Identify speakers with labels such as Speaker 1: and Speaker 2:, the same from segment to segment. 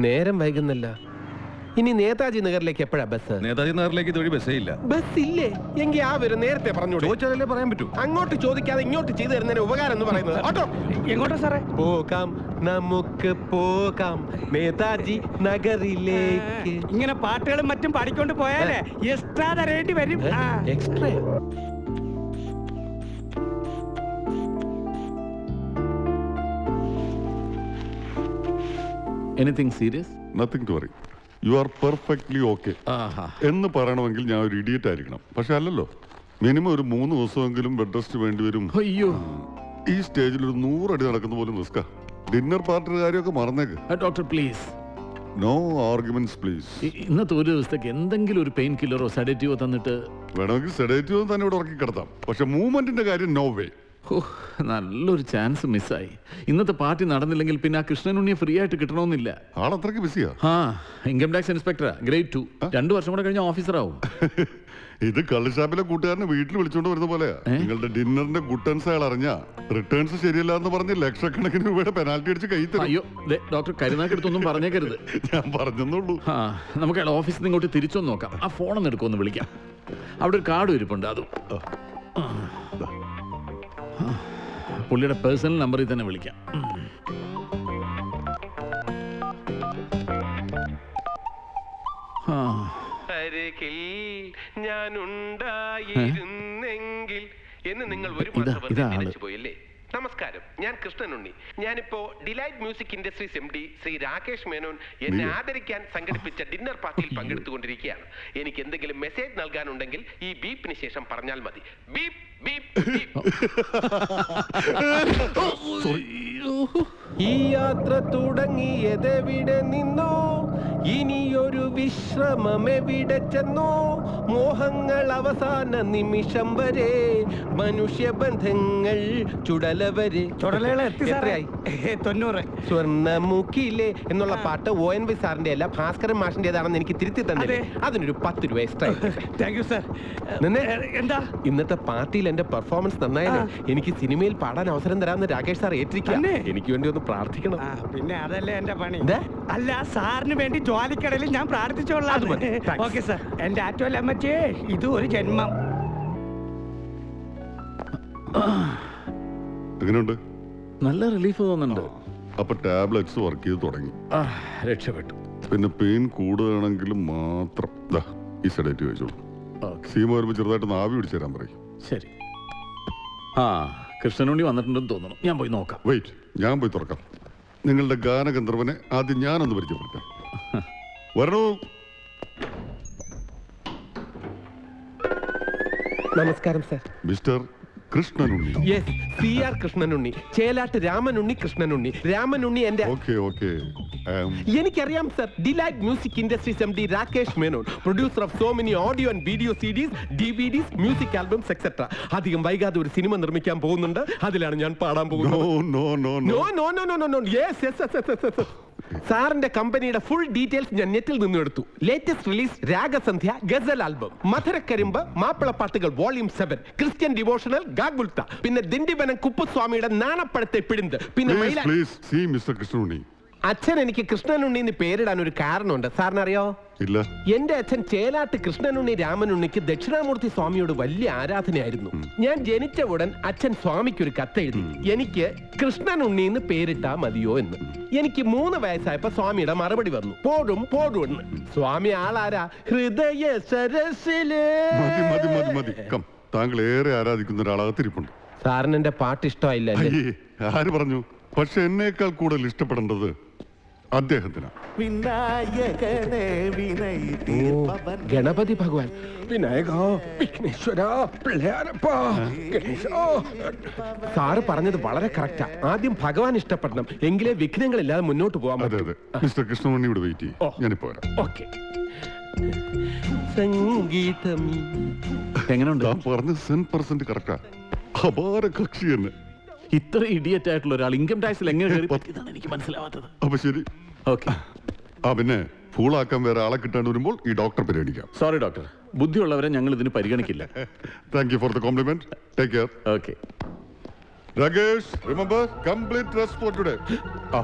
Speaker 1: നേരം വൈകുന്നില്ല. ഇനി നേതാജി നഗറിലേക്ക് എപ്പോഴാ ബസ്?
Speaker 2: നേതാജി നഗറിലേക്ക് ഇതുവഴി ബസ്സേ ഇല്ല.
Speaker 1: ബസ് ഇല്ലേ എങ്കിൽ ആ വരും നേരത്തെ പറഞ്ഞോളൂ
Speaker 2: ചോദിച്ചാലല്ലേ പറയാൻ പറ്റൂ.
Speaker 1: അങ്ങോട്ട് ചോദിക്കാതെ ഇങ്ങോട്ട് ചെയ്തു തരുന്നതിന് ഉപകാരം എന്ന് പറയുന്നത്. ഓട്ടോ.
Speaker 3: എങ്ങോട്ടാ സാറേ?
Speaker 1: പോകാം നമുക്ക് പോകാം. നേതാജി നഗറിലേക്ക്.
Speaker 3: ഇങ്ങനെ പാട്ടുകളും മറ്റും പാടിക്കൊണ്ട് പോയാലേ എക്സ്ട്രാ തരേണ്ടി വരും.
Speaker 1: Extra
Speaker 4: anything serious
Speaker 5: nothing to worry you are perfectly okay എന്ന് പറയണമെങ്കിൽ ഞാൻ ഒരു ഇഡിയറ്റ് ആയിരിക്കണം. പക്ഷെ അല്ലല്ലോ. മിനിമം ഒരു മൂന്ന് ദിവസമെങ്കിലും ബെഡ് റെസ്റ്റ് വേണ്ടി വരും.
Speaker 4: അയ്യോ.
Speaker 5: ഈ സ്റ്റേജിൽ ഒരു നൂറടി നടക്കുന്ന പോലും റിസ്ക ഡിന്നർ പാർട്ടിയുടെ കാര്യമൊക്കെ മറന്നേക്ക്.
Speaker 4: Doctor please
Speaker 5: no arguments please
Speaker 4: ഇന്നത്തെ ഒരു ദിവസത്തേക്ക് എന്തെങ്കിലും ഒരു പെയിൻ കില്ലറോ സെഡേറ്റീവോ തന്നിട്ട്
Speaker 5: വേണമെങ്കിൽ സെഡേറ്റീവോ തന്നെ ഇവിടെ ഉറക്കി കിടത്താം പക്ഷെ മൂവ്മെന്റിന്റെ കാര്യം നോ വേ
Speaker 4: ഹോ, നല്ലൊരു ചാൻസ് മിസ്സായി ഇന്നത്തെ പാർട്ടി നടന്നില്ലെങ്കിൽ പിന്നെ ആ കൃഷ്ണനുണ്ണിയെ ഫ്രീ ആയിട്ട് കിട്ടണമെന്നില്ല.
Speaker 5: ആളത്രക്ക് ബിസിയാ
Speaker 4: ആ? ഇൻകം ടാക്സ് ഇൻസ്പെക്ടറാ ഗ്രേഡ് ടു രണ്ടു വർഷം കൂടെ കഴിഞ്ഞ ഓഫീസറാവും
Speaker 5: ഇത് കള്ളുഷാപ്പിലെ കൂട്ടുകാരനെ വീട്ടിൽ വിളിച്ചോണ്ട് വരുന്ന പോലെയാ. നിങ്ങളുടെ ഡിന്നറിന്റെ ഗുട്ടൻസ് അയാൾ അറിഞ്ഞ? റിട്ടേൺസ് ശരിയല്ല എന്ന് പറഞ്ഞ് ലക്ഷക്കണക്കിന് രൂപയുടെ പെനാൽറ്റി അടിച്ച് കൈ തരും.
Speaker 4: അയ്യോ ഡോക്ടർ കരുനാക്കെടുത്തൊന്നും പറഞ്ഞേക്കരുത്.
Speaker 5: ഞാൻ പറഞ്ഞെന്നുള്ളൂ
Speaker 4: ആ നമുക്ക് അയാൾ ഓഫീസിൽ നിന്ന് ഇങ്ങോട്ട് തിരിച്ചൊന്ന് നോക്കാം. ആ ഫോണൊന്ന് എടുക്കുമെന്ന് വിളിക്കാം. അവിടെ ഒരു കാർഡ് ഇരിപ്പുണ്ട് അതും. പുള്ളിയുടെ പേഴ്സണൽ നമ്പറിൽ തന്നെ വിളിക്കാം
Speaker 1: അരികിൽ ഞാനുണ്ടായിരുന്നെങ്കിൽ എന്ന് നിങ്ങൾ ഒരു
Speaker 4: ഇതാ- ഇതാ ആൾ.
Speaker 1: വെറുതെ കൃഷ്ണൻ നമസ്കാരം ഞാൻ കൃഷ്ണനുണ്ണി. ഞാനിപ്പോ Delight music industries M D Shri Rakesh Menon എന്നെ ആദരിക്കാൻ സംഘടിപ്പിച്ച ഡിന്നർ പാർട്ടിയിൽ പങ്കെടുത്തുകൊണ്ടിരിക്കുകയാണ്. എനിക്ക് എന്തെങ്കിലും മെസ്സേജ് നൽകാനുണ്ടെങ്കിൽ ഈ ബീപ്പിന് ശേഷം പറഞ്ഞാൽ മതി. ബീപ് ബീപ് ബീപ്പ് ഈ യാത്ര തുടങ്ങിയതെവിടെ നിന്നോ ഇനിയൊരു വിശ്രമം എവിടെ ചെന്നോ? മോഹങ്ങൾ അവസാന നിമിഷം വരെ മനുഷ്യബന്ധങ്ങൾ ചുടലവരെ.
Speaker 3: ചുടലകൾ എത്തി
Speaker 1: എത്രയായി?
Speaker 3: തൊണ്ണൂറ്.
Speaker 1: സ്വർണമുഖിയിലെ എന്നുള്ള പാട്ട് ഒ എൻ വി സാറിന്റെ അല്ല ഭാസ്കരൻ മാഷിന്റേതാണെന്ന് എനിക്ക് തിരുത്തി തന്നെ
Speaker 3: അതെ.
Speaker 1: അതിനൊരു പത്ത് രൂപ എക്സ്ട്രാ
Speaker 3: താങ്ക് യു സാർ എന്താ?
Speaker 1: ഇന്നത്തെ പാർട്ടിയിൽ എന്റെ പെർഫോമൻസ് നന്നായാലും എനിക്ക് സിനിമയിൽ പാടാൻ അവസരം തരാമെന്ന് രാകേഷ് സാർ ഏറ്റിരിക്കുക എനിക്ക് വേണ്ടി ഒന്ന് പ്രാർത്ഥിക്കണം.
Speaker 3: പിന്നെ അതല്ലേ എന്റെ പണി. അല്ല സാറിന് വേണ്ടി ജോലിക്കടയിൽ ഞാൻ പ്രാർത്ഥിച്ചോളാം. ഓക്കെ സാർ എന്റെ ആറ്റോല്ല അമ്മച്ചേ ഇത് ഒരു ജന്മം.
Speaker 5: എങ്ങനെയുണ്ട്?
Speaker 4: നല്ല റിലീഫ് തോന്നുന്നുണ്ട്.
Speaker 5: അപ്പൊ ടാബ്ലറ്റ്സ് വർക്ക് ചെയ്ത് തുടങ്ങി.
Speaker 4: ആ രക്ഷപ്പെട്ടു.
Speaker 5: പിന്നെ പെയിൻ കൂടുകയാണെങ്കിൽ മാത്രം. ദാ, ഈ സെഡേറ്റ് വെച്ചോളൂ സീമ വരുമ്പോ ചെറുതായിട്ട് നാവി ആവി പിടിച്ചു തരാൻ പറയും.
Speaker 4: ശരി. ആ കൃഷ്ണനുണ്ണി വന്നിട്ടുണ്ടെന്ന് തോന്നുന്നു. ഞാൻ പോയി നോക്കാം.
Speaker 5: വെയിറ്റ് ഞാൻ പോയി തുറക്കാം. നിങ്ങളുടെ ഗാനഗന്ധർവനെ ആദ്യം ഞാനൊന്ന് പരിചയപ്പെടുത്താം. വരണു.
Speaker 1: നമസ്കാരം sir.
Speaker 5: Mister Krishnanunni.
Speaker 1: Yes C R Krishnanunni. Chelat Ramanunni Krishnanunni. Ramanunni എന്റെ
Speaker 5: ഓക്കെ ഓക്കെ.
Speaker 1: എനിക്കറിയാം sir. Delight music industries M D Rakesh Menon producer of so many audio and video series D V Ds music albums etcetera അധികം വൈകാതെ ഒരു cinema നിർമ്മിക്കാൻ പോകുന്നുണ്ട്. അതിലാണ് ഞാൻ പാടാൻ പോകുന്നത്. സാറിന്റെ കമ്പനിയുടെ ഫുൾ ഡീറ്റെയിൽസ് ഞാൻ നെറ്റിൽ നിന്നും എടുത്തു. Latest release Ragasandhya ghazal album Madhurakkarimbu മാപ്പിളപ്പാട്ടുകൾ volume seven Christian devotional Gagultha. പിന്നെ ദിണ്ടിവനം കുപ്പുസ്വാമിയുടെ നാണപ്പഴത്തെ പിടിന്ത്. പിന്നെ
Speaker 5: പ്ലീസ് മിസ്റ്റർ
Speaker 1: അച്ഛൻ എനിക്ക് കൃഷ്ണനുണ്ണി എന്ന് പേരിടാൻ ഒരു കാരണമുണ്ട്. സാറിനറിയോ?
Speaker 5: ഇല്ല.
Speaker 1: എന്റെ അച്ഛൻ ചേലാട്ട് കൃഷ്ണനുണ്ണി രാമനുണ്ണിക്ക് ദക്ഷിണാമൂർത്തി സ്വാമിയോട് വലിയ ആരാധനയായിരുന്നു. ഞാൻ ജനിച്ച ഉടൻ അച്ഛൻ സ്വാമിക്ക് ഒരു കത്തെഴുതി എനിക്ക് കൃഷ്ണനുണ്ണി എന്ന് പേരിട്ടാ മതിയോ എന്ന്. എനിക്ക് മൂന്ന് വയസ്സായപ്പോ സ്വാമിയുടെ മറുപടി വന്നു. പോടും പോടും എന്ന്. സ്വാമി ആളാരാ? ഹൃദയ സരസിലേറെ
Speaker 5: മതി മതി മതി മതി. കം. താങ്കൾ ഏറെ ആരാധിക്കുന്ന ഒരാളകത്തിരിപ്പുണ്ട്
Speaker 1: സാറിന് എന്റെ പാട്ട് ഇഷ്ടമായില്ല അല്ലേ?
Speaker 5: അയ്യേ ആര് പറഞ്ഞു? പക്ഷെ എന്നേക്കാൾ കൂടുതൽ ഇഷ്ടപ്പെടേണ്ടത് അദ്ദേഹത്തിനാ.
Speaker 6: വിനായകനെ തീർപ്പവൻ
Speaker 1: ഗണപതി ഭഗവാൻ. വിനായക വിഘ്നേശ്വര പിള്ളയാരപ്പ ഗണേശ. സാറ് പറഞ്ഞത് വളരെ കറക്റ്റാ ആദ്യം ഭഗവാൻ ഇഷ്ടപ്പെടണം. എങ്കിലേ വിഘ്നങ്ങളില്ലാതെ മുന്നോട്ട് പോകാൻ
Speaker 5: അതെ
Speaker 1: പറ്റൂ.
Speaker 5: അതെ മിസ്റ്റർ കൃഷ്ണമണി ഇവിടെ വെയിറ്റ്
Speaker 1: ഓ.
Speaker 5: ചെയ്യും ഞാനിപ്പോ വരാം.
Speaker 1: ഓക്കെ. സംഗീതം.
Speaker 4: എങ്ങനെയുണ്ട്
Speaker 5: പറഞ്ഞ സെൻ പെർസെന്റ് കറക്റ്റാ അപാര കക്ഷി തന്നെ
Speaker 4: ഇത്ര ഇഡിയറ്റ് ആയിട്ടുള്ള ഒരാൾ ഇൻകം ടാക്സിൽ എങ്ങനെ കയറി? എനിക്ക് മനസ്സിലാവാത്തത്.
Speaker 5: അപ്പൊ ശരി.
Speaker 4: ഓക്കെ
Speaker 5: ആ പിന്നെ ഫൂളാക്കാൻ വേറെ ആളെ കിട്ടാണ്ട് വരുമ്പോൾ ഈ ഡോക്ടർ പരിഗണിക്കാം.
Speaker 4: സോറി ഡോക്ടർ ബുദ്ധിയുള്ളവരെ ഞങ്ങൾ ഇതിന് പരിഗണിക്കില്ല.
Speaker 5: Thank you for the compliment take care
Speaker 4: okay
Speaker 5: Rakesh remember complete rest for today ആ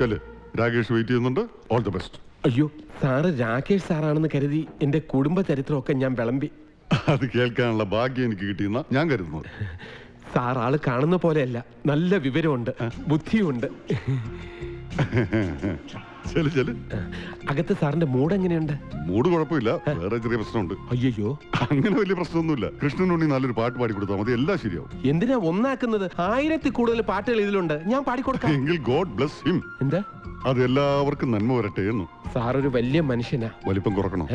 Speaker 5: ചെൽ രാകേഷ് വെയിറ്റ് ചെയ്യുന്നുണ്ട്. ഓൾ ദി ബെസ്റ്റ്
Speaker 1: അയ്യോ സാറ് രാകേഷ് സാറാണെന്ന് കരുതി എന്റെ കുടുംബ ചരിത്രമൊക്കെ ഞാൻ വിളമ്പി.
Speaker 5: അത് കേൾക്കാനുള്ള ഭാഗ്യം എനിക്ക് കിട്ടിയെന്ന ഞാൻ കരുതുന്നത്.
Speaker 1: സാർ ആൾ കാണുന്ന പോലെയല്ല. നല്ല വിവരമുണ്ട്. ബുദ്ധിയുണ്ട്.
Speaker 5: ചെൽ ചെൽ.
Speaker 1: അകത്ത് സാറിന്റെ മൂഡ് എങ്ങനെയുണ്ട്?
Speaker 5: മൂഡ് കുഴപ്പമില്ല. വേറെ ചെറിയ പ്രശ്നമുണ്ട്.
Speaker 1: അയ്യോ
Speaker 5: അങ്ങനെ വലിയ പ്രശ്നമൊന്നുമില്ല. കൃഷ്ണനുണ്ണി നല്ലൊരു പാട്ട് പാടി കൊടുത്താൽ മതി. എല്ലാം ശരിയാവും.
Speaker 1: എന്തിനാ ഒന്നാക്കുന്നത്? ആയിരത്തി കൂടുതൽ പാട്ടുകൾ ഇതിലുണ്ട്. ഞാൻ പാടിക്കൊടുക്കാം.
Speaker 5: എങ്കിൽ ഗോഡ് ബ്ലസ് ഹിം.
Speaker 1: എന്താ?
Speaker 5: അത് എല്ലാവർക്കും നന്മ വരട്ടെ എന്ന്.
Speaker 1: സാർ ഒരു വലിയ മനുഷ്യനാ.
Speaker 5: വലിപ്പം കുറക്കണോ.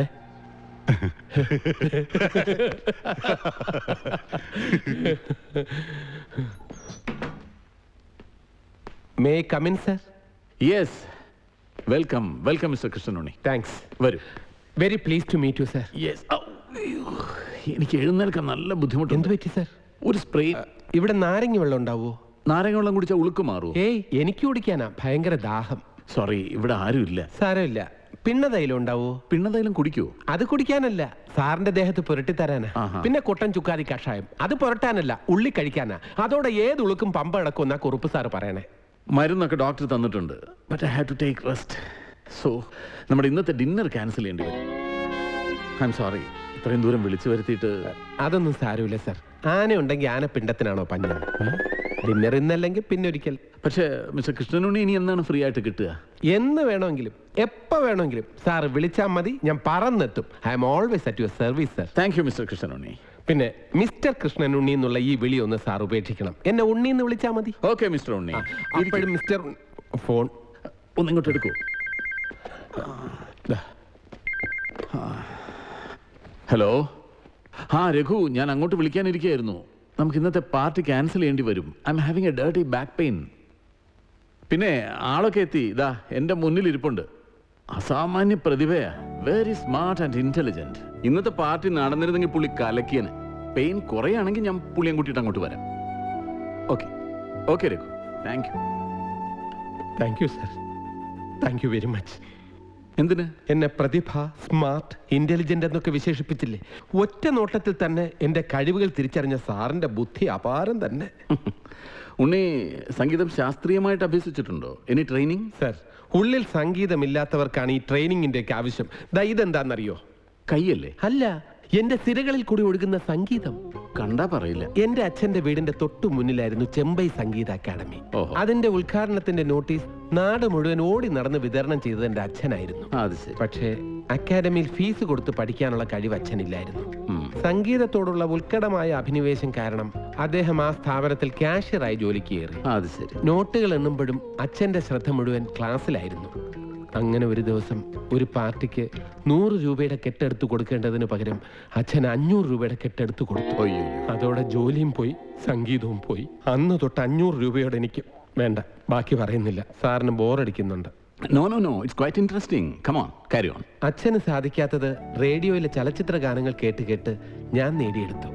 Speaker 1: May come in sir
Speaker 4: yes welcome welcome mister Krishnanunni
Speaker 1: thanks
Speaker 4: വരൂ.
Speaker 1: Very please to meet you sir
Speaker 4: yes എനിക്ക് എഴുന്നേൽക്കാൻ നല്ല
Speaker 1: എന്ത്
Speaker 4: ബുദ്ധിമുട്ടുണ്ട്
Speaker 1: പറ്റി സർ
Speaker 4: ഒരു സ്പ്രേ.
Speaker 1: ഇവിടെ നാരങ്ങ വെള്ളം ഉണ്ടാവോ?
Speaker 4: നാരങ്ങ വെള്ളം കുടിച്ചാൽ ഉളുക്ക് മാറുമോ
Speaker 1: ഏയ് എനിക്ക് കുടിക്കാനാ ഭയങ്കര ദാഹം.
Speaker 4: സോറി ഇവിടെ ആരുമില്ല
Speaker 1: സാരമില്ല. പിണ്ണതൈലം ഉണ്ടാവോ?
Speaker 4: പിണ്ണതൈലം കുടിക്കുവോ?
Speaker 1: അത് കുടിക്കാനല്ല. സാറിന്റെ ദേഹത്ത് പുരട്ടി തരാനാ.
Speaker 4: ആഹാ.
Speaker 1: പിന്നെ കൊട്ടൻ ചുക്കാതി കഷായം. അത് പുരട്ടാനല്ല ഉള്ളി കഴിക്കാനാ. അതോടെ ഏത് ഉളുക്കും പമ്പ അടക്കുമെന്നാ കുറുപ്പ് സാറ് പറയണേ.
Speaker 4: മരുന്നൊക്കെ ഡോക്ടർ തന്നിട്ടുണ്ട്. But I have to take rest so നമ്മുടെ ഇന്നത്തെ ഡിന്നർ ക്യാൻസൽ ചെയ്യേണ്ടി വരും. ഐ എം സോറി ഇത്രയും ദൂരം വിളിച്ചു വരുത്തിയിട്ട്
Speaker 1: അതൊന്നും സാരമില്ല സർ ആന ഉണ്ടെങ്കിൽ ആന പിണ്ടത്തിനാണോ പഞ്ഞ? ഡിന്നർ ഇന്നല്ലെങ്കിൽ പിന്നെ ഒരിക്കൽ
Speaker 4: പക്ഷേ മിസ്റ്റർ കൃഷ്ണനുണ്ണി ഇനി എന്നാണ് ഫ്രീ ആയിട്ട് കിട്ടുക?
Speaker 1: എന്ന് വേണമെങ്കിലും എപ്പോ വേണമെങ്കിലും. സാർ വിളിച്ചാൽ മതി ഞാൻ പറന്നെത്തും I'm always at your service sir
Speaker 4: thank you mister Krishnanunni.
Speaker 1: പിന്നെ മിസ്റ്റർ കൃഷ്ണൻ ഉണ്ണി എന്നുള്ള ഈ വിളി ഒന്ന് സാർ ഉപേക്ഷിക്കണം. എന്നെ ഉണ്ണി എന്ന് വിളിച്ചാൽ മതി.
Speaker 4: Okay mister Unni.
Speaker 1: അപ്പോഴും മിസ്റ്റർ ഫോൺ.
Speaker 4: ഒന്ന് ഇങ്ങോട്ട് എടുക്കൂ ഹലോ? ആ രഘു ഞാൻ അങ്ങോട്ട് വിളിക്കാനിരിക്കുകയായിരുന്നു. നമുക്ക് ഇന്നത്തെ പാർട്ടി ക്യാൻസൽ ചെയ്യേണ്ടി വരും. I am having a dirty back pain പിന്നെ ആളൊക്കെ എത്തി. ഇതാ എന്റെ മുന്നിൽ ഇരിപ്പുണ്ട് അസാമാന്യ പ്രതിഭയാ. വെരി സ്മാർട്ട് ആൻഡ് ഇന്റലിജന്റ് ഇന്നത്തെ പാർട്ടി നടന്നിരുന്നെങ്കിൽ പുള്ളി കലക്കിയന്. പെയിൻ കുറയാണെങ്കിൽ ഞാൻ പുള്ളിയും കൂട്ടിയിട്ട് അങ്ങോട്ട് വരാം. Okay okay Raghu. Thank you
Speaker 1: thank you sir thank you very much
Speaker 4: എന്തിന്?
Speaker 1: എന്നെ പ്രതിഭ സ്മാർട്ട് ഇന്റലിജന്റ് എന്നൊക്കെ വിശേഷിപ്പിച്ചില്ലേ? ഒറ്റ നോട്ടത്തിൽ തന്നെ എന്റെ കഴിവുകൾ തിരിച്ചറിഞ്ഞ സാറിന്റെ ബുദ്ധി അപാരം തന്നെ.
Speaker 4: ഉണ്ണി സംഗീതം ശാസ്ത്രീയമായിട്ട് അഭ്യസിച്ചിട്ടുണ്ടോ? ഇനി ട്രെയിനിങ്
Speaker 1: സർ ഉള്ളിൽ സംഗീതമില്ലാത്തവർക്കാണ് ഈ ട്രെയിനിങ്ങിന്റെ ഒക്കെ ആവശ്യം. ദാ ഇതെന്താണെന്നറിയോ
Speaker 4: കൈയല്ലേ
Speaker 1: അല്ല എന്റെ സിരകളിൽ കൂടി ഒഴുകുന്ന സംഗീതം.
Speaker 4: കണ്ടാ പറയില്ല.
Speaker 1: എന്റെ അച്ഛന്റെ വീടിന്റെ തൊട്ടു മുന്നിലായിരുന്നു ചെമ്പൈ സംഗീത അക്കാദമി.
Speaker 4: ഓഹോ.
Speaker 1: അതിന്റെ ഉദ്ഘാടനത്തിന്റെ നോട്ടീസ് നാട് മുഴുവൻ ഓടി നടന്ന് വിതരണം ചെയ്തത് എന്റെ അച്ഛനായിരുന്നു.
Speaker 4: ആ, അത് ശരി.
Speaker 1: പക്ഷേ അക്കാദമിയിൽ ഫീസ് കൊടുത്ത് പഠിക്കാനുള്ള കഴിവ് അച്ഛനില്ലായിരുന്നു.
Speaker 4: ഉം.
Speaker 1: സംഗീതത്തോടുള്ള ഉത്കടമായ അഭിനിവേശം കാരണം അദ്ദേഹം ആ സ്ഥാപനത്തിൽ കാഷ്യറായി ജോലിക്ക് കയറി.
Speaker 4: ആ, അത് ശരി.
Speaker 1: നോട്ടുകൾ എണ്ണുമ്പോഴും അച്ഛന്റെ ശ്രദ്ധ മുഴുവൻ ക്ലാസ്സിലായിരുന്നു. അങ്ങനെ ഒരു ദിവസം ഒരു പാർട്ടിക്ക് നൂറ് രൂപയുടെ കെട്ടെടുത്ത് കൊടുക്കേണ്ടതിന് പകരം അച്ഛൻ അഞ്ഞൂറ് രൂപയുടെ കെട്ടെടുത്ത് കൊടുത്തു. അതോടെ ജോലിയും പോയി സംഗീതവും പോയി. അന്ന് തൊട്ട് അഞ്ഞൂറ് രൂപയോടെ എനിക്ക് വേണ്ട ബാക്കി പറയുന്നില്ല. സാറിന് ബോറടിക്കുന്നുണ്ട്.
Speaker 4: No no no it's quite interesting come on carry on
Speaker 1: അച്ഛന് സാധിക്കാത്തത് റേഡിയോയിലെ ചലച്ചിത്ര ഗാനങ്ങൾ കേട്ട് കേട്ട് ഞാൻ നേടിയെടുത്തു.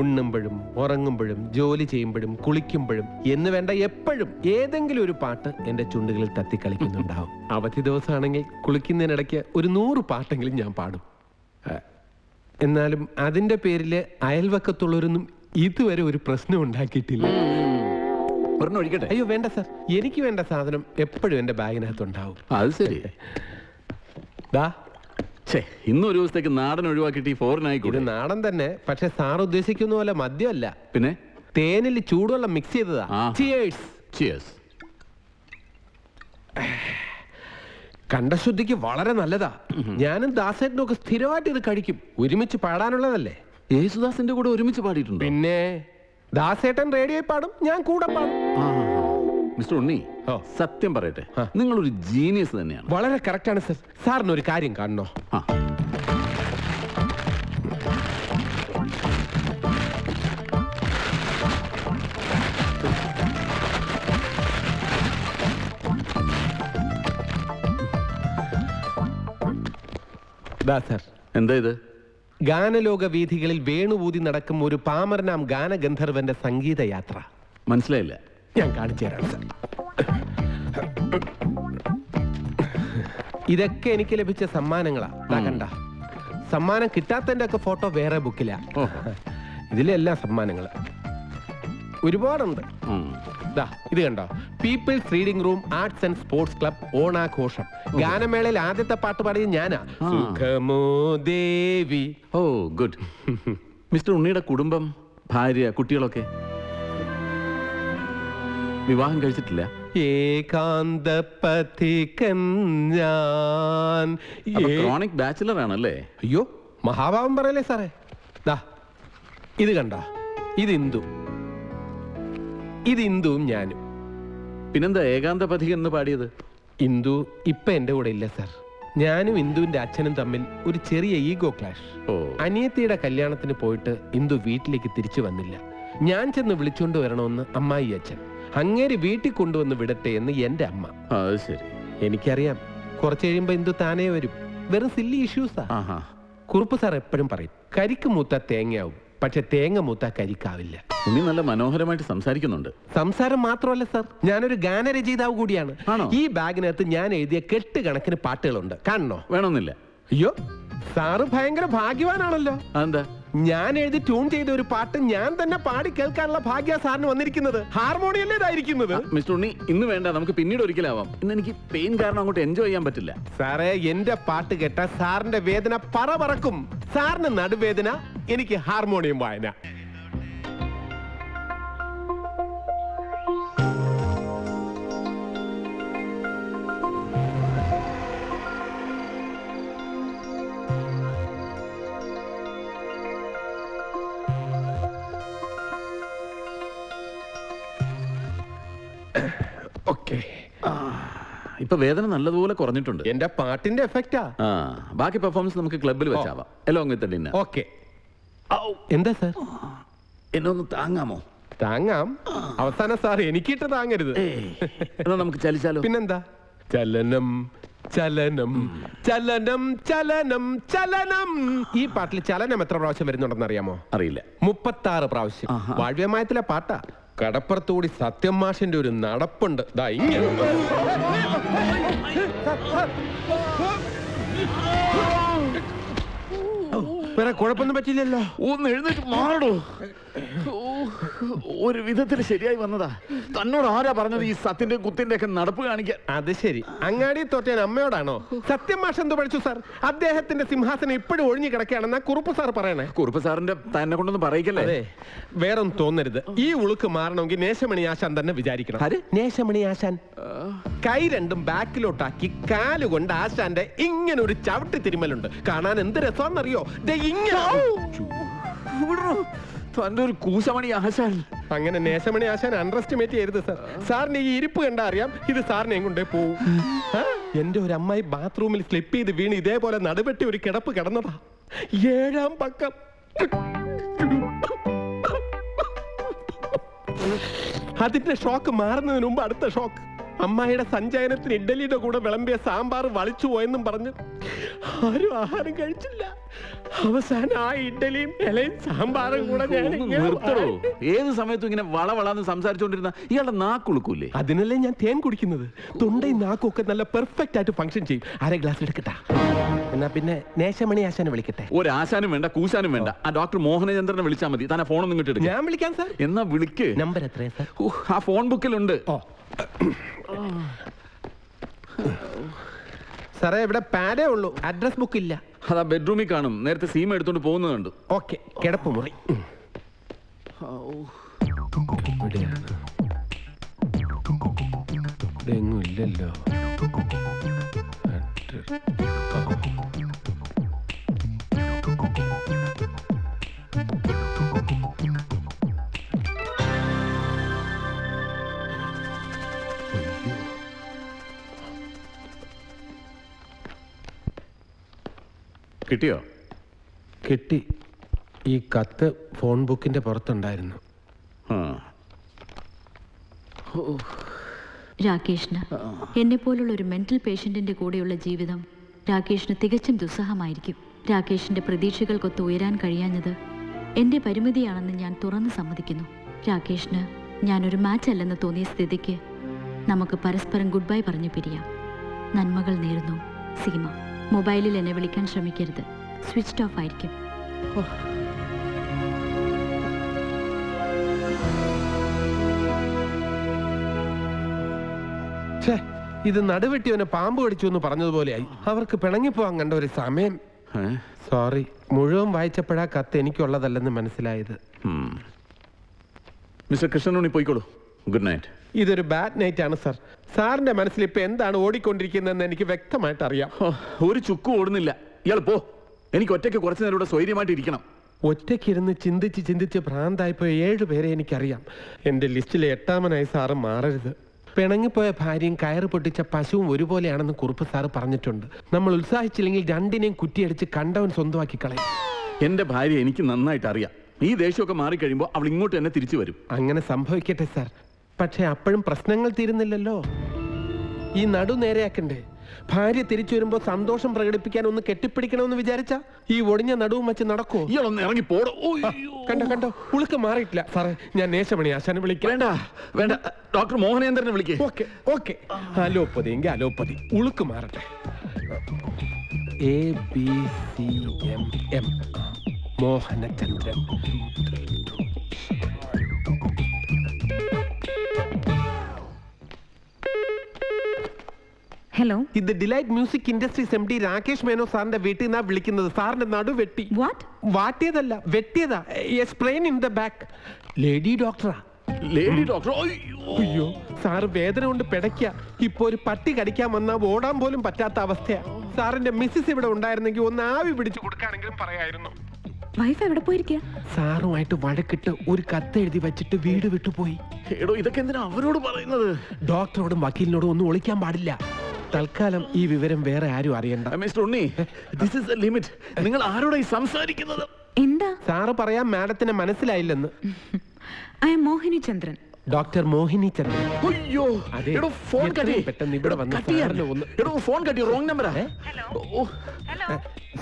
Speaker 1: ഉണ്ണുമ്പോഴും ഉറങ്ങുമ്പോഴും ജോലി ചെയ്യുമ്പോഴും കുളിക്കുമ്പോഴും എന്ന് വേണ്ട എപ്പോഴും ഏതെങ്കിലും ഒരു പാട്ട് എന്റെ ചുണ്ടുകളിൽ തത്തി കളിക്കുന്നുണ്ടാവും. അവധി ദിവസമാണെങ്കിൽ കുളിക്കുന്നതിനിടയ്ക്ക് ഒരു നൂറ് പാട്ടെങ്കിലും ഞാൻ പാടും. എന്നാലും അതിന്റെ പേരിൽ അയൽവക്കത്തുള്ളവരൊന്നും ഇതുവരെ ഒരു പ്രശ്നം ഉണ്ടാക്കിയിട്ടില്ല.
Speaker 4: ഒരെണ്ണം ഒഴിക്കട്ടെ?
Speaker 1: അയ്യോ വേണ്ട സാർ. എനിക്ക് വേണ്ട സാധനം എപ്പോഴും എന്റെ ബാഗിനകത്ത് ഉണ്ടാവും
Speaker 4: അത് ശരി.
Speaker 1: ദാ.
Speaker 4: ഛേ ഇന്ന് ഒരു ദിവസത്തേക്ക് നാടൻ ഒഴിവാക്കിയിട്ട് ഈ ഫോറിൻ
Speaker 1: ഇത്
Speaker 4: ആയിക്കൂടെ
Speaker 1: നാടൻ തന്നെ പക്ഷെ സാർ ഉദ്ദേശിക്കുന്ന പോലെ മദ്യമല്ല.
Speaker 4: പിന്നെ?
Speaker 1: തേനിൽ ചൂടുവെള്ളം മിക്സ് ചെയ്തതാ.
Speaker 4: ആ.
Speaker 1: ചിയേഴ്സ്
Speaker 4: ചിയേഴ്സ്
Speaker 1: കണ്ടശുദ്ധിക്ക് വളരെ നല്ലതാ. ഞാനും ദാസേട്ടനും ഒക്കെ സ്ഥിരമായിട്ട് ഇത് കഴിക്കും. ഒരുമിച്ച് പാടാനുള്ളതല്ലേ?
Speaker 4: യേശുദാസിന്റെ കൂടെ ഒരുമിച്ച് പാടിയിട്ടുണ്ടോ?
Speaker 1: പിന്നെ ദാസേട്ടൻ റേഡിയോയിൽ പാടും ഞാൻ കൂടെ പാടും.
Speaker 4: മിസ്റ്റർ ഉണ്ണി
Speaker 1: ഓ.
Speaker 4: സത്യം പറയട്ടെ
Speaker 1: നിങ്ങൾ
Speaker 4: ഒരു ജീനിയസ് തന്നെയാണ്.
Speaker 1: വളരെ കറക്റ്റാണ് സർ. സാറിന് ഒരു കാര്യം കാണണോ?
Speaker 4: ആ.
Speaker 1: ദാ സർ.
Speaker 4: എന്താ ഇത്?
Speaker 1: ഗാനലോക വീഥികളിൽ വേണുപൂതി നടക്കും ഒരു പാമരനാം ഗാനഗന്ധർവന്റെ സംഗീത യാത്ര
Speaker 4: മനസ്സിലായില്ല.
Speaker 1: ഞാൻ കാണിച്ചു തരാം സർ. ഇതൊക്കെ എനിക്ക് ലഭിച്ച സമ്മാനങ്ങളാ. കണ്ട. സമ്മാനം കിട്ടാത്തതിന്റെ ഒക്കെ ഫോട്ടോ വേറെ ബുക്കിലാ. ഇതിലെല്ലാം സമ്മാനങ്ങൾ ഒരുപാടുണ്ട്. ദാ ഇത് കണ്ടോ? People's reading room arts and sports club ഓണാഘോഷം. ഗാനമേളയിൽ ആദ്യത്തെ പാട്ട് പാടിയത് ഞാനാ. സുഖമോ ദേവി?
Speaker 4: ഓ ഗുഡ്. മിസ്റ്റർ ഉണ്ണിയുടെ കുടുംബം ഭാര്യ കുട്ടികളൊക്കെ? വിവാഹം കഴിച്ചിട്ടില്ല?
Speaker 1: ഏകാന്ത പഥികൻ ഞാൻ ഏ-
Speaker 4: ക്രോണിക് ബാച്ചിലർ ആണല്ലേ?
Speaker 1: അയ്യോ മഹാഭാവം പറയല്ലേ സാറേ? ദാ ഇത് കണ്ട? ഇത് ഇന്ദു. ഇത് ഇന്ദുവും ഞാനും.
Speaker 4: പിന്നെന്താ ഏകാന്ത പഥികൻ എന്ന് പാടിയത്?
Speaker 1: ഇന്ദു ഇപ്പൊ എന്റെ കൂടെ ഇല്ല സാർ. ഞാനും ഇന്ദുവിന്റെ അച്ഛനും തമ്മിൽ ഒരു ചെറിയ ഈഗോ ക്ലാഷ്.
Speaker 4: ഓ.
Speaker 1: അനിയത്തിയുടെ കല്യാണത്തിന് പോയിട്ട് ഇന്ദു വീട്ടിലേക്ക് തിരിച്ചു വന്നില്ല. ഞാൻ ചെന്ന് വിളിച്ചുകൊണ്ട് വരണമെന്ന് അമ്മായി അച്ഛൻ. അങ്ങേര് വീട്ടിൽ കൊണ്ടുവന്ന് വിടട്ടെ എന്ന് എന്റെ അമ്മ.
Speaker 4: അത് ശരി.
Speaker 1: എനിക്കറിയാം. കുറച്ച് കഴിയുമ്പോ ഇന്ദു താനേ വരും. വെറും സില്ലി ഇഷ്യൂസാ കുറുപ്പ് സാർ എപ്പോഴും പറയും കരിക്ക് മൂത്ത തേങ്ങയാവും. പക്ഷെ തേങ്ങ മൂത്ത കരിക്കാവില്ല
Speaker 4: ഉണ്ണി നല്ല മനോഹരമായിട്ട് സംസാരിക്കുന്നുണ്ട്.
Speaker 1: സംസാരം മാത്രമല്ല സർ ഞാനൊരു ഗാനരചയിതാവ് കൂടിയാണ്.
Speaker 4: ആണോ?
Speaker 1: ഈ ബാഗിനകത്ത് ഞാൻ എഴുതിയ കെട്ട് കണക്കിന് പാട്ടുകളുണ്ട്. കാണണോ?
Speaker 4: വേണമെന്നില്ല.
Speaker 1: അയ്യോ സാറ് ഭയങ്കര ഭാഗ്യവാനാണല്ലോ.
Speaker 4: അതെന്താ?
Speaker 1: ഞാൻ എഴുതി ട്യൂൺ ചെയ്ത ഒരു പാട്ട് ഞാൻ തന്നെ പാടി കേൾക്കാനുള്ള ഭാഗ്യ സാറിന് വന്നിരിക്കുന്നത്. ഹാർമോണിയല്ലേ ഇതായിരിക്കുന്നത്?
Speaker 4: മിസ്റ്റർ ഉണ്ണി ഇന്ന് വേണ്ട നമുക്ക് പിന്നീട് ഒരിക്കലാവാം. ഇന്ന് എനിക്ക് പെയിൻ കാരണം അങ്ങോട്ട് എൻജോയ് ചെയ്യാൻ പറ്റില്ല.
Speaker 1: സാറേ എന്റെ പാട്ട് കേട്ട സാറിന്റെ വേദന പറ പറക്കും. സാറിന് നടുവേദന എനിക്ക് ഹാർമോണിയം വായന.
Speaker 4: ഇപ്പൊ വേദന നല്ലതുപോലെ കുറഞ്ഞിട്ടുണ്ട്.
Speaker 1: എന്റെ പാട്ടിന്റെ എഫക്റ്റാ
Speaker 4: ആ. ബാക്കി പെർഫോമൻസ് നമുക്ക് ക്ലബിൽ വെച്ചാവാം. Along with dinner
Speaker 1: okay. എന്താ സാർ?
Speaker 4: എന്നെ ഒന്ന് താങ്ങാമോ?
Speaker 1: താങ്ങാം. അവസാനം സാർ എനിക്കിട്ട് താങ്ങരുത്.
Speaker 4: എന്നാ നമുക്ക് ചലിച്ചാലോ?
Speaker 1: പിന്നെന്താ? ചലനം ചലനം ചലനം ചലനം ചലനം. ഈ പാട്ടിൽ ചലനം എത്ര പ്രാവശ്യം വരുന്നുണ്ടെന്ന് അറിയാമോ?
Speaker 4: അറിയില്ല.
Speaker 1: മുപ്പത്തി ആറ് പ്രാവശ്യം. വാഴ്വ്യമായത്തിലെ പാട്ടാ. കടപ്പുറത്തുകൂടി സത്യം മാഷിന്റെ ഒരു നടപ്പുണ്ട്. ദാ ഇങ്ങനെ. വേറെ കുഴപ്പമൊന്നും പറ്റില്ലല്ലോ
Speaker 4: ഒന്ന് എഴുന്നേറ്റ് മാറടോ. ഒരു വിധത്തിൽ ശരിയായി വന്നതാ. തന്നോട് ആരാ പറഞ്ഞത് ഈ സത്തിന്റെ കുത്തിന്റെ ഒക്കെ നടപ്പ് കാണിക്കാൻ?
Speaker 1: അത് ശരി. അങ്ങാടി തോറ്റൻ അമ്മയോടാണോ? സത്യം മാഷ് എന്തോ പഠിച്ചു സാർ? അദ്ദേഹത്തിന്റെ സിംഹാസനം ഇപ്പോഴും ഒഴിഞ്ഞു കിടക്കുകയാണെന്നാ കുറുപ്പ് സാർ പറയണേ.
Speaker 4: കുറുപ്പ് സാറിന്റെ തന്നെ കൊണ്ടൊന്നും പറയിക്കല്ലേ?
Speaker 1: അതെ. വേറൊന്നും തോന്നരുത്. ഈ ഉളുക്ക് മാറണമെങ്കിൽ നേശമണി ആശാൻ തന്നെ വിചാരിക്കണം? നേശമണി ആശാൻ. കൈ രണ്ടും ബാക്കിലോട്ടാക്കി കാലുകൊണ്ട് ആശാന്റെ ഇങ്ങനെ ഒരു ചവിട്ടി തിരുമലുണ്ട്. കാണാൻ എന്ത് രസമാണെന്നറിയോ.
Speaker 4: തന്റെ ഒരു കൂശമണി ആശാൻ
Speaker 1: അങ്ങനെ നേശമണി ആശാൻ അൺറെസ്റ്റിമേറ്റ് എസ്റ്റിമേറ്റ് ചെയ്യരുത് സാർ. സാറിന് ഈ ഇരിപ്പ് കണ്ടാ അറിയാം. ഇത് സാറിനെ കൊണ്ടേ പോവും? എന്റെ ഒരു അമ്മായി ബാത്റൂമിൽ സ്ലിപ്പ് ചെയ്ത് വീണ് ഇതേപോലെ നടുവെട്ടി ഒരു കിടപ്പ് കിടന്നതാ. ഏഴാം പക്കം. അതിന്റെ ഷോക്ക് മാറുന്നതിന് മുമ്പ് അടുത്ത ഷോക്ക് അമ്മായിയുടെ സഞ്ചയനത്തിന് ഇഡ്ഡലിയുടെ കൂടെ വിളമ്പിയ സാമ്പാർ വളിച്ചു പോയെന്നും പറഞ്ഞു ആരും ആഹാരം കഴിച്ചില്ല. അവസാനം ആ ഇഡ്ഡലിയും ഇലയും സാമ്പാറും കൂടെ ഞാൻ
Speaker 4: ഒന്ന്
Speaker 1: ഇങ്ങനെ
Speaker 4: നിർത്തടോ. ഏത് സമയത്തും ഇങ്ങനെ വള വളന്ന് സംസാരിച്ചുകൊണ്ടിരുന്ന ഇയാളുടെ നാക്കുളുക്കൂലേ
Speaker 1: അതിനല്ലേ ഞാൻ തേൻ കുടിക്കുന്നത്. തൊണ്ടയും നാക്കും ഒക്കെ നല്ല പെർഫെക്റ്റ് ആയിട്ട് ഫംഗ്ഷൻ ചെയ്യും. അര ഗ്ലാസ് എടുക്കട്ടെ. എന്നാ പിന്നെ നേശമണി ആശാനെ വിളിക്കട്ടെ.
Speaker 4: ഒരു ആശാനും വേണ്ട കൂശാനും വേണ്ട. ആ ഡോക്ടർ മോഹനചന്ദ്രനെ വിളിച്ചാൽ മതി. തന്നെ ഫോണൊന്നും ഒന്നും കിട്ടി
Speaker 1: ഞാൻ വിളിക്കാം സാർ
Speaker 4: എന്നാ വിളിക്ക്.
Speaker 1: നമ്പർ എത്രയാ സാർ
Speaker 4: ഓ, ആ ഫോൺ ബുക്കിലുണ്ട്
Speaker 1: ഓ. സാറേ ഇവിടെ പാഡേ ഉള്ളൂ. അഡ്രസ് ബുക്ക് ഇല്ല.
Speaker 4: അതാ ബെഡ്റൂമിൽ കാണും. നേരത്തെ സീമ എടുത്തോണ്ട് പോകുന്നത് കണ്ടു.
Speaker 1: ഓക്കെ കിടപ്പ് മുറി. ഇവിടെയാണ്. ഇല്ലല്ലോ.
Speaker 4: കിട്ടിയോ?
Speaker 1: കിട്ടി. ഈ കത്ത് ഫോൺ ബുക്കിന്റെ പുറത്തുണ്ടായിരുന്നു.
Speaker 7: രാകേഷിന് എന്നെ പോലുള്ള ഒരു മെന്റൽ പേഷ്യന്റിന്റെ കൂടെയുള്ള ജീവിതം രാകേഷിന് തികച്ചും ദുസ്സഹമായിരിക്കും. രാകേഷിന്റെ പ്രതീക്ഷകൾക്കൊത്ത് ഉയരാൻ കഴിയാഞ്ഞത് എന്റെ പരിമിതിയാണെന്ന് ഞാൻ തുറന്നു സമ്മതിക്കുന്നു. രാകേഷിന് ഞാനൊരു മാച്ച് അല്ലെന്ന് തോന്നിയ സ്ഥിതിക്ക് നമുക്ക് പരസ്പരം ഗുഡ് ബൈ പറഞ്ഞു പിരിയാം. നന്മകൾ നേരുന്നു സീമ. മൊബൈലിൽ എന്നെ വിളിക്കാൻ ശ്രമിക്കരുത്. സ്വിച്ച് ഓഫ് ആയിരിക്കും.
Speaker 1: ഇത് ഇത് നടുവെട്ടിയവനെ പാമ്പ് കടിച്ചു എന്ന് പറഞ്ഞതുപോലെയായി. അവർക്ക് പിണങ്ങിപ്പോവാൻ കണ്ട ഒരു സമയം? സോറി മുഴുവൻ വായിച്ചപ്പോഴാ കത്ത് എനിക്കുള്ളതല്ലെന്ന് മനസ്സിലായത്.
Speaker 4: മിസ്റ്റർ കൃഷ്ണനോണി പോയിക്കോളൂ. ഗുഡ് നൈറ്റ്
Speaker 1: ഇതൊരു ബാഡ് നൈറ്റ് ആണ് സാർ സാറിന്റെ മനസ്സിൽ ഇപ്പൊ എന്താണ് ഓടിക്കൊണ്ടിരിക്കുന്നതെന്ന് എനിക്ക് വ്യക്തമായിട്ട് അറിയാം.
Speaker 4: ഒരു ചുക്കും ഓടുന്നില്ല. ഇയാൾ പോ. എനിക്ക് ഒറ്റയ്ക്ക് കുറച്ച് നേരം ഇവിടെ സ്വൈര്യമായിട്ട് ഇരിക്കണം.
Speaker 1: ഒറ്റയ്ക്കിരുന്ന് ചിന്തിച്ച് ചിന്തിച്ച് ഭ്രാന്തായിപ്പോയ ഏഴു പേരെ എനിക്കറിയാം. എന്റെ ലിസ്റ്റിലെ എട്ടാമനായി സാറ് മാറരുത്. പിണങ്ങിപ്പോയ ഭാര്യയും കയറ് പൊട്ടിച്ച പശുവും ഒരുപോലെയാണെന്ന് കുറുപ്പ് സാറ് പറഞ്ഞിട്ടുണ്ട്. നമ്മൾ ഉത്സാഹിച്ചില്ലെങ്കിൽ രണ്ടിനെയും കുറ്റിയടിച്ച് കണ്ടവൻ സ്വന്തമാക്കി കളയും.
Speaker 4: എന്റെ ഭാര്യ എനിക്ക് നന്നായിട്ട് അറിയാം. ഈ ദേഷ്യമൊക്കെ മാറിക്കഴിയുമ്പോൾ അവൾ ഇങ്ങോട്ട് തന്നെ തിരിച്ചു വരും.
Speaker 1: അങ്ങനെ സംഭവിക്കട്ടെ സാർ പക്ഷെ അപ്പോഴും പ്രശ്നങ്ങൾ തീരുന്നില്ലല്ലോ. ഈ നടു നേരെയാക്കണ്ടേ? ഭാര്യ തിരിച്ചു വരുമ്പോ സന്തോഷം പ്രകടിപ്പിക്കാൻ ഒന്ന് കെട്ടിപ്പിടിക്കണമെന്ന് വിചാരിച്ച ഈ ഒടിഞ്ഞ നടുവും വെച്ച് നടക്കോ
Speaker 4: ഇയാളൊന്ന് ഇറങ്ങി പോടോ.
Speaker 1: കണ്ടോ കണ്ടോ? ഉളുക്ക് മാറിയിട്ടില്ല. സാറേ ഞാൻ നേശമണി ആശാനെ വിളിക്കാം.
Speaker 4: വേണ്ട വേണ്ട. ഡോക്ടർ മോഹനേന്ദ്രനെ വിളിക്കേ.
Speaker 1: Okay okay. അലോപ്പതി എങ്കിൽ അലോപ്പതി. ഉളുക്ക് മാറട്ടെ. A B C M M. Mohanachandran.
Speaker 8: Hello
Speaker 1: ഇത് delight music industries M D Rakesh Menon സാറിന്റെ വീട്ടിൽ നിന്നാ വിളിക്കുന്നത്. സാറിന്റെ നടു വെട്ടി.
Speaker 8: വാട്ട്
Speaker 1: വാട്ടിയതല്ല വെട്ടിയതാ. Explain in the back lady ഡോക്ടറാ
Speaker 4: lady doctor
Speaker 1: അയ്യോ. സാറ് വേദന കൊണ്ട് പിടയ്ക്കുക ഇപ്പൊ ഒരു പട്ടി കടിക്കാൻ വന്നാൽ ഓടാൻ പോലും പറ്റാത്ത അവസ്ഥയാ. സാറിന്റെ മിസ്സിസ് ഇവിടെ ഉണ്ടായിരുന്നെങ്കിൽ ഒന്ന് ആവി പിടിച്ചു കൊടുക്കാണെങ്കിലും പറയായിരുന്നു.
Speaker 8: വൈഫ് എവിടെ പോയിരിക്കുക
Speaker 1: സാറുമായിട്ട് വഴക്കിട്ട് ഒരു കത്ത് എഴുതി വെച്ചിട്ട് വീട് വിട്ടുപോയി.
Speaker 4: എടോ ഇതൊക്കെ എന്തിനാ അവരോട് പറയുന്നത്?
Speaker 1: ഡോക്ടറോടും വക്കീലിനോടും ഒന്നും ഒളിക്കാൻ പാടില്ല. തൽക്കാലം ഈ വിവരം വേറെ ആരും അറിയണ്ട.
Speaker 4: Mister Unni this is a limit നിങ്ങൾ ആരോടായി സംസാരിക്കുന്നത്?
Speaker 8: എന്താ?
Speaker 1: സാറ് പറയാൻ മാഡത്തിന് മനസ്സിലായില്ലെന്ന്.
Speaker 8: I'm Mohini Chandran.
Speaker 1: Doctor Mohini Chandran.
Speaker 4: അയ്യോ എടോ ഫോൺ കട്ടി.
Speaker 1: പെട്ടെന്ന് ഇവിടെ വന്ന്
Speaker 4: കട്ട് ചെയ്യാൻ.
Speaker 1: ഒന്ന്-
Speaker 4: എടോ ഫോൺ കട്ടി റോങ് നമ്പറാ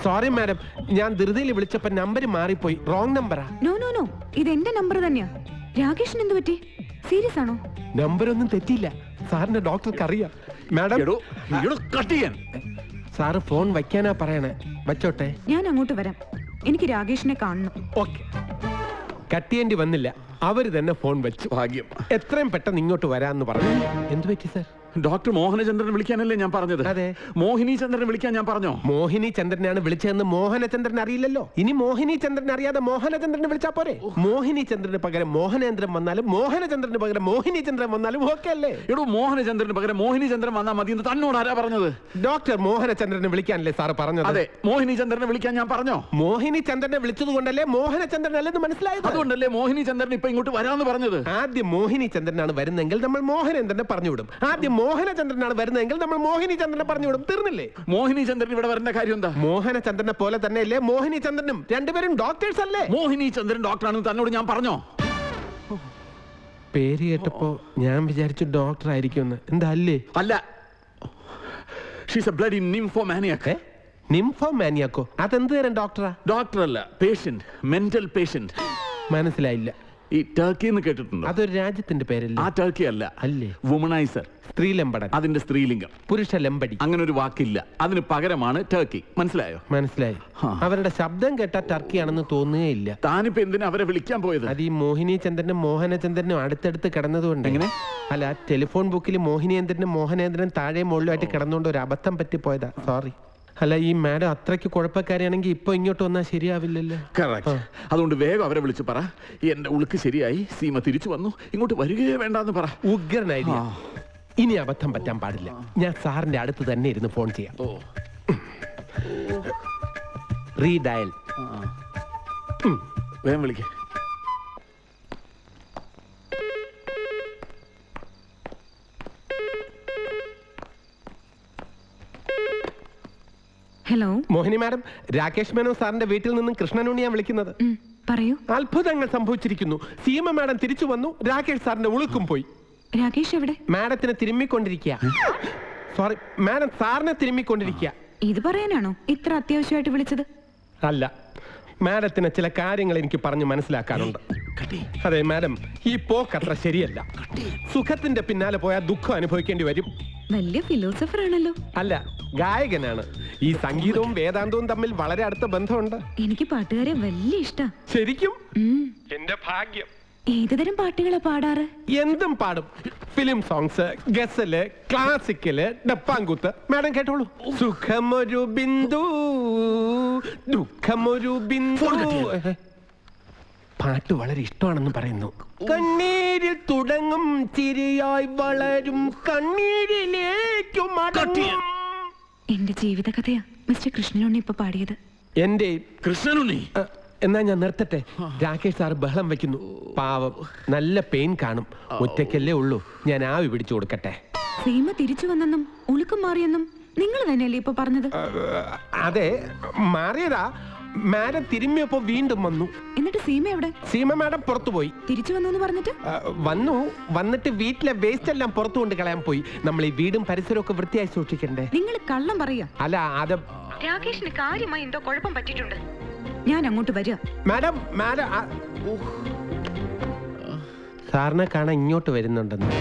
Speaker 1: സോറി മാഡം ഞാൻ ധൃതിയിൽ വിളിച്ചപ്പോ നമ്പർ മാറിപ്പോയി. റോങ് നമ്പറാ
Speaker 8: നോ നോ നോ ഇത് എന്റെ നമ്പർ തന്നെയാ. രാകേഷിന് എന്ത് പറ്റി? സീരിയസ് ആണോ?
Speaker 1: നമ്പർ ഒന്നും തെറ്റിയില്ല. സാറിന്റെ ഡോക്ടർക്ക് അറിയാം മാഡം? സാറ് ഫോൺ വയ്ക്കാനാ പറയണേ. വച്ചോട്ടെ.
Speaker 8: ഞാൻ അങ്ങോട്ട് വരാം. എനിക്ക് രാകേഷിനെ കാണണം.
Speaker 1: ഓക്കെ. കട്ടിയേണ്ടി വന്നില്ല. അവർ തന്നെ ഫോൺ വെച്ചു.
Speaker 4: ഭാഗ്യം.
Speaker 1: എത്രയും പെട്ടെന്ന് ഇങ്ങോട്ട് വരാന്ന് പറഞ്ഞു. എന്തു പറ്റി സാർ?
Speaker 4: ഡോക്ടർ മോഹനചന്ദ്രൻ വിളിക്കാനല്ലേ ഞാൻ പറഞ്ഞത്?
Speaker 1: അതെ.
Speaker 4: മോഹിനി ചന്ദ്രൻ വിളിക്കാൻ ഞാൻ പറഞ്ഞോ?
Speaker 1: മോഹിനി ചന്ദ്രനാണ് വിളിച്ചതെന്ന് മോഹനചന്ദ്രൻ അറിയില്ലല്ലോ. ഇനി മോഹിനി ചന്ദ്രൻ അറിയാതെ മോഹനചന്ദ്രനെ വിളിച്ചാ പോരെ? മോഹിനി ചന്ദ്രന് പകരം മോഹനേന്ദ്രൻ വന്നാലും മോഹനചന്ദ്രന് പകരം മോഹിനി ചന്ദ്രൻ വന്നാലും ഓക്കെ അല്ലേ?
Speaker 4: എടോ മോഹനചന്ദ്രന് പകരം മോഹിനി ചന്ദ്രൻ വന്നാൽ മതി എന്ന് തന്നോട് ആരാ പറഞ്ഞത്?
Speaker 1: ഡോക്ടർ മോഹനചന്ദ്രനെ വിളിക്കാനല്ലേ സാർ പറഞ്ഞത്?
Speaker 4: അതെ മോഹിനി ചന്ദ്രനെ വിളിക്കാൻ ഞാൻ പറഞ്ഞോ?
Speaker 1: മോഹിനി ചന്ദ്രനെ വിളിച്ചത് കൊണ്ടല്ലേ മോഹനചന്ദ്രൻ അല്ലെന്ന് മനസ്സിലായത്?
Speaker 4: അതുകൊണ്ടല്ലേ മോഹിനി ചന്ദ്രൻ ഇപ്പൊ ഇങ്ങോട്ട് വരാന്ന് പറഞ്ഞത്?
Speaker 1: ആദ്യം മോഹിനി ചന്ദ്രനാണ് വരുന്നെങ്കിൽ നമ്മൾ മോഹനേന്ദ്രനെ പറഞ്ഞുവിടും ആദ്യം മോഹനചന്ദ്രനാണ് വരുന്നതെങ്കിൽ നമ്മൾ മോഹിനി ചന്ദ്രനെ പറഞ്ഞു വിടും. തീർന്നില്ലേ?
Speaker 4: മോഹിനി ചന്ദ്രൻ ഇവിടെ വരേണ്ട കാര്യം എന്താ?
Speaker 1: മോഹനചന്ദ്രനെ പോലെ തന്നെയല്ലേ മോഹിനി ചന്ദ്രനും? രണ്ടുപേരും ഡോക്ടേഴ്സ് അല്ലേ?
Speaker 4: മോഹിനി ചന്ദ്രൻ ഡോക്ടറാണെന്ന് തന്നോട് ഞാൻ പറഞ്ഞോ?
Speaker 1: പേര് കേട്ടപ്പോ ഞാൻ വിചാരിച്ചു ഡോക്ടർ ആയിരിക്കും എന്താ അല്ലേ?
Speaker 4: അല്ല. ഷീസ് എ ബ്ലഡി നിംഫോമാനിയാക്ക്
Speaker 1: അതെന്ത് തരം ഡോക്ടറാ
Speaker 4: ഡോക്ടർ അല്ല പേഷ്യന്റ് മെന്റൽ പേഷ്യന്റ്
Speaker 1: മനസ്സിലായില്ല.
Speaker 4: ഈ ടർക്കി എന്ന് കേട്ടിട്ടുണ്ടോ?
Speaker 1: അതൊരു രാജ്യത്തിന്റെ പേരല്ല?
Speaker 4: ആ ടർക്കി അല്ല.
Speaker 1: അല്ലേ?
Speaker 4: വുമണൈസർ
Speaker 1: സ്ത്രീലമ്പടൻ.
Speaker 4: അതിന്റെ സ്ത്രീലിംഗം.
Speaker 1: പുരുഷ ലമ്പടി.
Speaker 4: അങ്ങനെ ഒരു വാക്കില്ല. അതിന് പകരമാണ് ടർക്കി മനസ്സിലായോ?
Speaker 1: മനസ്സിലായി. അവരുടെ ശബ്ദം കേട്ട ടർക്കിയാണെന്ന് തോന്നുകയില്ല.
Speaker 4: താനിപ്പോ എന്തിനാ അവരെ വിളിക്കാൻ പോയത്?
Speaker 1: അത് ഈ മോഹിനി ചന്ദ്രനും മോഹനചന്ദ്രനും അടുത്തടുത്ത് കിടന്നതുകൊണ്ട്.
Speaker 4: എങ്ങനെ?
Speaker 1: അല്ല ടെലിഫോൺ ബുക്കിൽ മോഹിനിയേന്ദ്രനും മോഹനേന്ദ്രനും താഴെ മുകളിലുമായിട്ട് കിടന്നുകൊണ്ട് ഒരു അബദ്ധം പറ്റി പോയതാ സോറി അല്ല ഈ മാഡം അത്രയ്ക്ക് കുഴപ്പക്കാരിയാണെങ്കിൽ ഇപ്പൊ ഇങ്ങോട്ട് വന്നാൽ ശരിയാവില്ലല്ലോ.
Speaker 4: കറക്റ്റ് അതുകൊണ്ട് വേഗം അവരെ വിളിച്ച് പറ. എന്റെ ഉളുക്ക് ശരിയായി സീമ തിരിച്ചു വന്നു. ഇങ്ങോട്ട് വരികയേ വേണ്ടെന്ന് പറ.
Speaker 1: ഉഗ്രനായി ഐഡിയ ഇനി അബദ്ധം പറ്റാൻ പാടില്ല. ഞാൻ സാറിന്റെ അടുത്ത് തന്നെ ഇരുന്ന് ഫോൺ ചെയ്യാം.
Speaker 4: ഓ.
Speaker 1: റീഡയൽ.
Speaker 4: വേഗം വിളിക്കേ.
Speaker 8: ഹലോ
Speaker 1: മോഹിനി മാഡം രാകേഷ് മേനോ സാറിന്റെ വീട്ടിൽ നിന്നും കൃഷ്ണനുണ്ണിയാണ് വിളിക്കുന്നത്.
Speaker 8: ഉം, പറയൂ.
Speaker 1: അത്ഭുതങ്ങൾ സംഭവിച്ചിരിക്കുന്നു. സീമ മാഡം തിരിച്ചു വന്നു രാകേഷ് സാറിന്റെ ഉളുക്കും പോയി.
Speaker 8: രാകേഷ് എവിടെ?
Speaker 1: മാഡത്തിനെ തിരുമ്മിക്കൊണ്ടിരിക്കുക സോറി മാഡം സാറിനെ തിരുമ്മിക്കൊണ്ടിരിക്കുക
Speaker 8: ഇത് പറയാനാണോ? ഇത്ര അത്യാവശ്യമായിട്ട് വിളിച്ചത്?
Speaker 1: അല്ല മാഡത്തിന് ചില കാര്യങ്ങൾ എനിക്ക് പറഞ്ഞു മനസ്സിലാക്കാനുണ്ട്. അതെ മാഡം ഈ പോക്കത്ര അത്ര ശരിയല്ല. സുഖത്തിന്റെ പിന്നാലെ പോയാൽ ദുഃഖം അനുഭവിക്കേണ്ടി വരും.
Speaker 8: വലിയ ഫിലോസഫർ ആണല്ലോ.
Speaker 1: അല്ല ഗായകനാണ്. ഈ സംഗീതവും വേദാന്തവും തമ്മിൽ വളരെ അടുത്ത ബന്ധമുണ്ട്.
Speaker 8: എനിക്ക് പാട്ടുകാരെ വലിയ ഇഷ്ടാ.
Speaker 1: ശരിക്കും? എന്റെ ഭാഗ്യം.
Speaker 8: ഏതുതരം പാട്ടുകളാ പാടാറ്?
Speaker 1: എന്തും പാടും. ഫിലിം സോങ്സ് ഗസൽ ക്ലാസിക്കൽ ഡപ്പാങ്കുത്ത്. മാഡം കേട്ടോളൂ. സുഖമൊരു ബിന്ദു ദുഃഖമൊരു ബിന്ദു. പാട്ട് വളരെ ഇഷ്ടമാണെന്ന് പറയുന്നു. കണ്ണീരിൽ തുടങ്ങും ചിരിയായി വളരും. കണ്ണീരിലേക്കും
Speaker 8: എന്റെ ജീവിതകഥയാ മിസ്റ്റർ കൃഷ്ണനുണ്ണി ഇപ്പൊ പാടിയത്.
Speaker 1: എന്റെ
Speaker 4: കൃഷ്ണനുണ്ണി?
Speaker 1: എന്നാ ഞാൻ നിർത്തട്ടെ? രാകേഷ് സാർ ബഹളം വെക്കുന്നു. പാവം. നല്ല പെയിൻ കാണും. ഒറ്റയ്ക്കല്ലേ ഉള്ളൂ. ഞാൻ ആവി പിടിച്ചു കൊടുക്കട്ടെ.
Speaker 8: സീമ തിരിച്ചു വന്നെന്നും ഉളുക്കം മാറിയെന്നും നിങ്ങൾ തന്നെയല്ലേ ഇപ്പൊ പറഞ്ഞത്?
Speaker 1: അതെ. മാറിയതാ. മാഡം തിരുമ്മിയപ്പോ വീണ്ടും വന്നു.
Speaker 8: എന്നിട്ട് സീമ എവിടെ?
Speaker 1: സീമ മാഡം പുറത്തു പോയി.
Speaker 8: തിരിച്ചു വന്നു എന്ന് പറഞ്ഞിട്ട്?
Speaker 1: വന്നു. വന്നിട്ട് വീട്ടിലെ വേസ്റ്റ് എല്ലാം പുറത്തു കൊണ്ട് കളയാൻ പോയി. നമ്മൾ ഈ വീടും പരിസരവും ഒക്കെ വൃത്തിയായി സൂക്ഷിക്കണ്ടേ?
Speaker 8: നിങ്ങൾ കള്ളം പറയാ
Speaker 1: അല്ല അത്
Speaker 8: രാകേഷിന് കാര്യമായി എന്തോ കുഴപ്പം പറ്റിയിട്ടുണ്ട്. ഞാൻ അങ്ങോട്ട് വരിക.
Speaker 1: മാഡം മാഡം ആ, ഊഹ്. സാറിനെ കാണാൻ ഇങ്ങോട്ട് വരുന്നുണ്ടെന്ന്.